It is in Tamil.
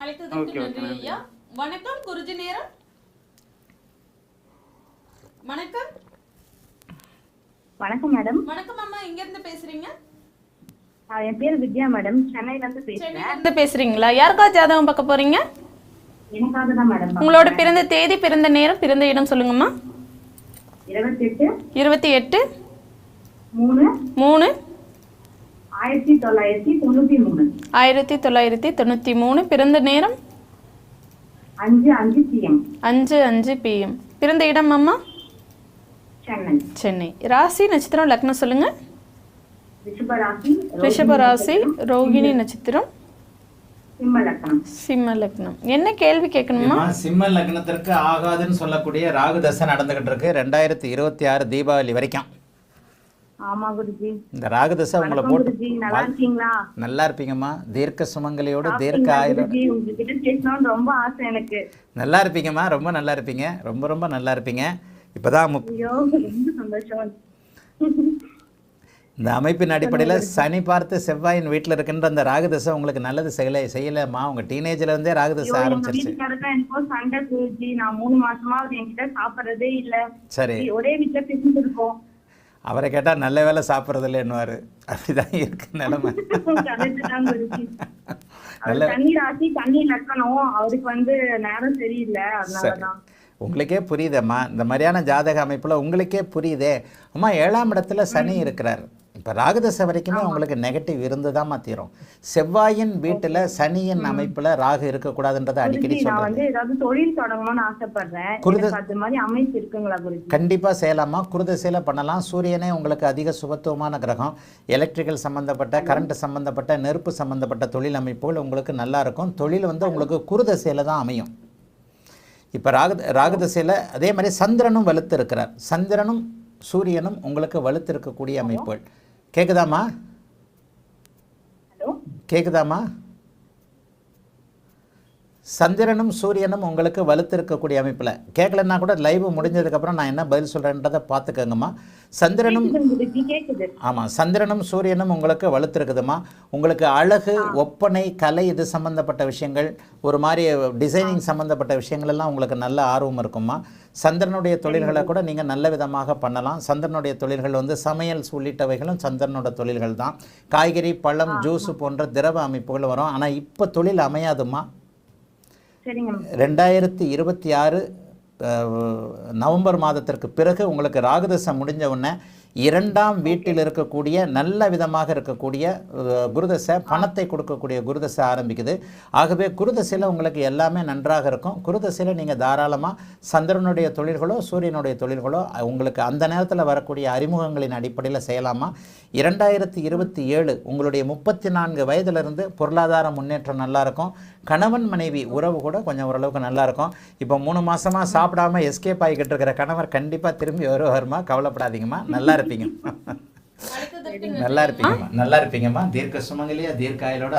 அழைத்ததற்கு நன்றி. ஐயா. வணக்கம் குருஜி நேரம். வணக்கம். வணக்கம் மேடம் வணக்கம் அம்மா. எங்க இருந்து பேசுறீங்க என் பேர் வித்யா மேடம் சென்னையில இருந்து பேசுறேன். சென்னையில இருந்து பேசுறீங்களா? யாருக்கா ஜாதகம் பார்க்க போறீங்க? எனக்காக தான் மேடம் உங்களோட பிறந்த தேதி பிறந்த நேரம் பிறந்த இடம் சொல்லுங்கம்மா. இருபத்தி எட்டு இருபத்தி எட்டு மூணு. மூணு. ஆயிரத்தி தொள்ளாயிரத்தி தொண்ணூத்தி மூணு. ஆயிரத்தி தொள்ளாயிரத்தி தொண்ணூற்றி மூணு. பிறந்த நேரம்? அஞ்சு அஞ்சு பிஎம் அஞ்சு அஞ்சு பிஎம் பிறந்த இடம் அம்மா? சென்னை. சென்னை. ராசி நட்சத்திரம் லக்னம் சொல்லுங்க. ரிஷபராசி ரிஷப ராசி ரோகிணி நட்சத்திரம். சிம்ம லக்னம். என்ன கேள்வி கேட்கணுமா சிம்ம லக்னத்திற்கு ஆகாதுன்னு சொல்லக்கூடிய ராகு தசை நடந்துகிட்டு இருக்கு. ரெண்டாயிரத்தி இருபத்தி ஆறு தீபாவளி வரைக்கும். ஆமா குருஜி. இந்த ராகு தசை உங்களை போட்டு நல்லா இருக்கீங்களா? நல்லா இருப்பீங்கம்மா. தீர்க்க சுமங்கலியோடு தீர்க்க உங்ககிட்ட பேசணும்னு ரொம்ப ஆசை எனக்கு. நல்லா இருப்பீங்கம்மா. ரொம்ப நல்லா இருப்பீங்க. ரொம்ப ரொம்ப நல்லா இருப்பீங்க. இப்போதான் ரொம்ப சந்தோஷம். இந்த அமைப்பின் அடிப்படையில் சனி பார்த்து செவ்வாயின் வீட்டில் இருக்கின்ற அந்த ராகு தசை உங்களுக்கு நல்லது செய்யலை செய்யலைம்மா உங்கள் டீனேஜ்ல இருந்தே ராகு தசை ஐயோ எங்க ஆரம்பிச்சிருச்சு. சண்டை நான் மூணு மாசமா என்கிட்ட சாப்பிடுறதே இல்ல. சரி. ஒரே வீட்டுல பேசிட்டு இருக்கோம். அவரை கேட்டால் நல்ல வேலை சாப்பிட்றது இல்லைன்னுவார் அப்படிதான் இருக்கு நிலைமை. உங்களுக்கே புரியுதம்மா. இந்த மாதிரியான ஜாதக அமைப்பில் உங்களுக்கே புரியுதே. அம்மா ஏழாம் இடத்துல சனி இருக்கிறார். இப்போ ராகுதசை வரைக்குமே உங்களுக்கு நெகட்டிவ் இருந்து தான் தீரும். செவ்வாயின் வீட்டில் சனியின் அமைப்பில் ராகு இருக்கக்கூடாதுன்றதை அடிக்கடி சொல்கிறேன் கண்டிப்பாக செய்யலாமா? குருதசையில் பண்ணலாம். சூரியனே உங்களுக்கு அதிக சுபத்துவமான கிரகம். எலக்ட்ரிக்கல் சம்மந்தப்பட்ட கரண்ட் சம்மந்தப்பட்ட நெருப்பு சம்மந்தப்பட்ட தொழில் அமைப்புகள் உங்களுக்கு நல்லா இருக்கும். தொழில் வந்து உங்களுக்கு குருதசையில் தான் அமையும். இப்போ ராகு ராகுதசையில் அதே மாதிரி சந்திரனும் வலுத்து இருக்கிறார். சந்திரனும் சூரியனும் உங்களுக்கு வலுத்து இருக்கக்கூடிய அமைப்புகள். கேட்குதாம்மா ஹலோ? கேட்குதாம்மா சந்திரனும் சூரியனும் உங்களுக்கு வலுத்து இருக்கக்கூடிய அமைப்பில். கேட்கலன்னா கூட லைவ் முடிஞ்சதுக்கப்புறம் நான் என்ன பதில் சொல்கிறேன்றதை பார்த்துக்கோங்கம்மா. சந்திரனும் ஆமாம் சந்திரனும் சூரியனும் உங்களுக்கு வலுத்திருக்குதுமா உங்களுக்கு அழகு ஒப்பனை கலை இது சம்மந்தப்பட்ட விஷயங்கள் ஒரு மாதிரி டிசைனிங் சம்மந்தப்பட்ட விஷயங்கள் எல்லாம் உங்களுக்கு நல்ல ஆர்வம் இருக்குமா சந்திரனுடைய தொழில்களை கூட நீங்கள் நல்ல விதமாக பண்ணலாம். சந்திரனுடைய தொழில்கள் வந்து சமையல் உள்ளிட்டவைகளும் சந்திரனோட தொழில்கள் தான். காய்கறி பழம் ஜூஸ் போன்ற திரவ அமைப்புகள் வரும். ஆனால் இப்போ தொழில் அமையாதுமா ரெண்டாயிரத்தி இருபத்தி ஆறு நவம்பர் மாதத்திற்கு பிறகு உங்களுக்கு ராகுதசம் முடிஞ்ச உடனே இரண்டாம் வீட்டில் இருக்கக்கூடிய நல்ல விதமாக இருக்கக்கூடிய குருதசை பணத்தை கொடுக்கக்கூடிய குருதசை ஆரம்பிக்குது. ஆகவே குருதசையில் உங்களுக்கு எல்லாமே நன்றாக இருக்கும். குருதசையில் நீங்கள் தாராளமாக சந்திரனுடைய தொழில்களோ சூரியனுடைய தொழில்களோ உங்களுக்கு அந்த நேரத்தில் வரக்கூடிய அறிமுகங்களின் அடிப்படையில் செய்யலாமா? இரண்டாயிரத்தி இருபத்தி ஏழு உங்களுடைய முப்பத்தி நான்கு வயதிலிருந்து பொருளாதார முன்னேற்றம் நல்லா இருக்கும். கணவன் மனைவி உறவு கூட கொஞ்சம் ஓரளவுக்கு நல்லா இருக்கும். இப்போ மூணு மாசமா சாப்பிடாம எஸ்கேப் ஆகிக்கிட்டு இருக்கிற கணவர் கண்டிப்பாக திரும்பி வருவாருமா? கவலைப்படாதீங்கம்மா. நல்லா இருப்பீங்க நல்லா இருப்பீங்கம்மா. நல்லா இருப்பீங்கம்மா. தீர்க்க சுமங்கலியா தீர்க்காயலோட